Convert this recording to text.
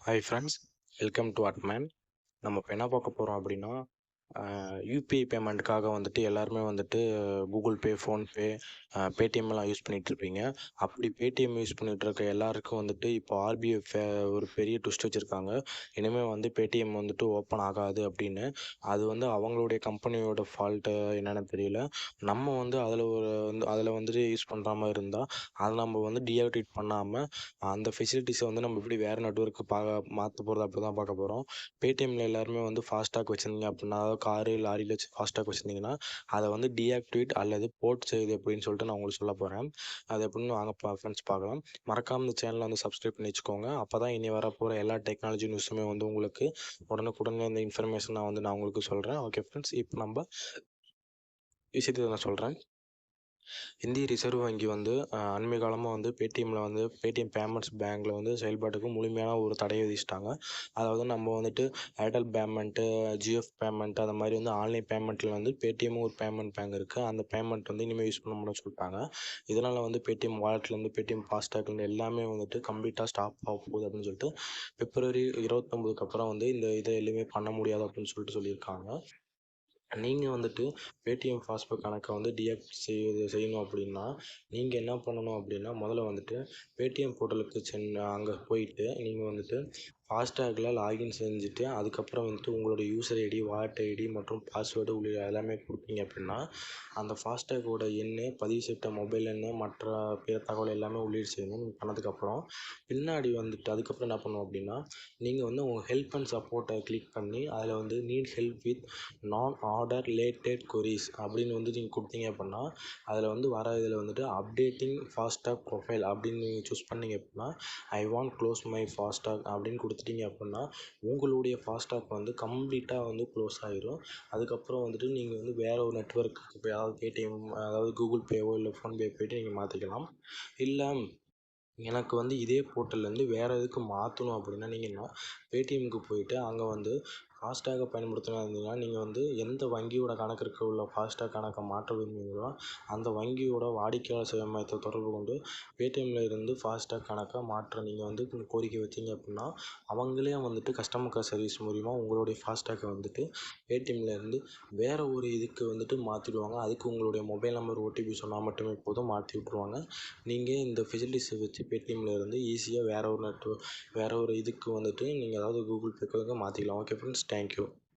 Hi friends welcome to அட்மேன் நம்ம இப்போ என்ன பார்க்க போகிறோம் அப்படின்னா யூபிஐ பேமெண்ட்டுக்காக வந்துட்டு எல்லாருமே வந்துட்டு கூகுள் பே ஃபோன்பே பேடிஎம்லாம் யூஸ் பண்ணிகிட்டு இருப்பீங்க. அப்படி பேடிஎம் யூஸ் பண்ணிகிட்டு இருக்க எல்லாருக்கும் வந்துட்டு இப்போ ஆர்பிஐ ஃபே ஒரு பெரிய ட்விஸ்ட் வச்சுருக்காங்க. இனிமேல் வந்து பேடிஎம் வந்துட்டு ஓப்பன் ஆகாது அப்படின்னு. அது வந்து அவங்களுடைய கம்பெனியோட ஃபால்ட்டு என்னென்னு தெரியல. நம்ம வந்து அதில் ஒரு வந்து அதில் வந்துட்டு யூஸ் பண்ணுற மாதிரி இருந்தால் அதை நம்ம வந்து டீஆக்டிவேட் பண்ணாமல் அந்த ஃபெசிலிட்டிஸை வந்து நம்ம இப்படி வேறு நெட்ஒர்க்கு பா மாற்ற போகிறது அப்படி தான் பார்க்க போகிறோம் பேடிஎம்மில் எல்லாருமே வந்து ஃபாஸ்டாக் வச்சுருந்தீங்க அப்படின்னா காரு லாரியில் வச்சு ஃபாஸ்டாக் வச்சுருந்தீங்கன்னா அதை வந்து டீஆக்டிவேட் அல்லது போர்ட் செய்யுது அப்படின்னு சொல்லிட்டு நான் உங்களுக்கு சொல்ல போகிறேன் அது எப்படின்னு வாங்க ஃப்ரெண்ட்ஸ் பார்க்கலாம். மறக்காமல் இந்த சேனலை வந்து சப்ஸ்கிரைப் பண்ணி வச்சுக்கோங்க. அப்போ தான் இனி வரப்போகிற எல்லா டெக்னாலஜி நியூஸுமே வந்து உங்களுக்கு உடனுக்குடனே இந்த இன்ஃபர்மேஷன் நான் வந்து நான் உங்களுக்கு சொல்கிறேன் ஓகே ஃப்ரெண்ட்ஸ் இப்போ நம்ம விஷயத்தை நான் சொல்கிறேன் இந்திய ரிசர்வ் வங்கி வந்து அண்மை காலமாக வந்து பேடிஎம்மில் வந்து பேடிஎம் பேமெண்ட்ஸ் பேங்க்கில் வந்து செயல்பாட்டுக்கு முழுமையான ஒரு தடையை விதிச்சிட்டாங்க. அதாவது நம்ம வந்துட்டு ஏர்டெல் பேமெண்ட்டு ஜியோ பேமெண்ட் அந்த மாதிரி வந்து ஆன்லைன் பேமெண்ட்டில் வந்து பேடிஎம்மும் ஒரு பேமெண்ட் பேங்க் இருக்குது அந்த பேமெண்ட் வந்து இனிமேல் யூஸ் பண்ண முடியும்னு சொல்லிட்டாங்க. இதனால் வந்து பேடிஎம் வாலெட்லேருந்து பேடிஎம் ஃபாஸ்டாக்லேருந்து எல்லாமே வந்துட்டு கம்ப்ளீட்டாக ஸ்டாப் ஆக போகுது அப்படின்னு சொல்லிட்டு பிப்ரவரி இருபத்தொம்போதுக்கு அப்புறம் வந்து இந்த இதை எதுவுமே பண்ண முடியாது அப்படின்னு சொல்லிட்டு சொல்லியிருக்காங்க. நீங்கள் வந்துட்டு பேடிஎம் ஃபாஸ்பேக் கணக்கை வந்து டீஆக்டிவேட் செய்ய செய்யணும் அப்படின்னா நீங்கள் என்ன பண்ணணும் அப்படின்னா முதல்ல வந்துட்டு பேடிஎம் போர்ட்டலுக்கு சென்று அங்கே போயிட்டு நீங்கள் வந்துட்டு ஃபாஸ்டேக்கில் லாகின் செஞ்சுட்டு அதுக்கப்புறம் வந்துட்டு உங்களோட யூசர் ஐடி வாலெட் ஐடி மற்றும் பாஸ்வேர்டு உள்ளிட்ட எல்லாமே கொடுப்பீங்க அப்படின்னா அந்த ஃபாஸ்டேக்கோட எண்ணு பதிவு செய்யப்பட்ட மொபைல் எண்ணு மற்ற பிற தகவல் எல்லாமே உள்ளீடு செய்யணும் நீங்கள் பண்ணதுக்கப்புறம் பின்னாடி வந்துட்டு அதுக்கப்புறம் என்ன பண்ணுவோம் அப்படின்னா நீங்கள் வந்து உங்கள் ஹெல்ப் அண்ட் சப்போர்ட்டை கிளிக் பண்ணி அதில் வந்து need help with non order related queries அப்படின்னு வந்து நீங்கள் கொடுத்தீங்க அப்படின்னா அதில் வந்து வர இதில் வந்துட்டு அப்டேட்டிங் ஃபாஸ்டாக் ப்ரொஃபைல் அப்படின்னு நீங்கள் சூஸ் பண்ணீங்க அப்படின்னா I want close my FASTag அப்படின்னு கொடுத்து கொடுத்துட்டீங்க அப்படின்னா உங்களுடைய ஃபாஸ்டாக் வந்து கம்ப்ளீட்டாக வந்து க்ளோஸ் ஆகிரும் அதுக்கப்புறம் வந்துட்டு நீங்கள் வந்து வேறு ஒரு நெட்ஒர்க்கு இப்போ அதாவது பேடிஎம் அதாவது கூகுள் பேவோ இல்லை ஃபோன்பே போய்ட்டு நீங்கள் மாற்றிக்கலாம் இல்லை எனக்கு வந்து இதே போர்ட்டல்லேருந்து வேறு எதுக்கு மாற்றணும் அப்படின்னா நீங்கள் என்ன பேடிஎம்க்கு போயிட்டு அங்கே வந்து ஃபாஸ்டாகை பயன்படுத்தினா இருந்தீங்கன்னா நீங்கள் வந்து எந்த வங்கியோட கணக்கிற்கு உள்ள ஃபாஸ்டாக் கணக்கை மாற்ற விரும்புகிறீங்களோ அந்த வங்கியோட வாடிக்கையாளர் சேவை மையத்தை தொடர்பு கொண்டு பேடிஎம்மில் இருந்து ஃபாஸ்டேக் கணக்கை மாற்ற நீங்கள் வந்து கோரிக்கை வச்சீங்க அப்படின்னா அவங்களே வந்துட்டு கஸ்டமர் கேர் சர்வீஸ் மூலிமா உங்களுடைய ஃபாஸ்டாக்கை வந்துட்டு பேடிஎம்மில் இருந்து வேறு ஒரு இதுக்கு வந்துட்டு மாற்றிடுவாங்க அதுக்கு உங்களுடைய மொபைல் நம்பர் ஓடிபி சொன்னால் மட்டுமே போதும் மாற்றி விட்ருவாங்க நீங்கள் இந்த ஃபெசிலிட்டிஸை வச்சு பேடிஎம்மில் இருந்து ஈஸியாக வேறு ஒரு நெட் வேறு ஒரு இதுக்கு வந்துட்டு நீங்கள் அதாவது கூகுள் பேக்கு மாற்றிக்கலாம் ஓகே ஃப்ரெண்ட்ஸ் Thank you.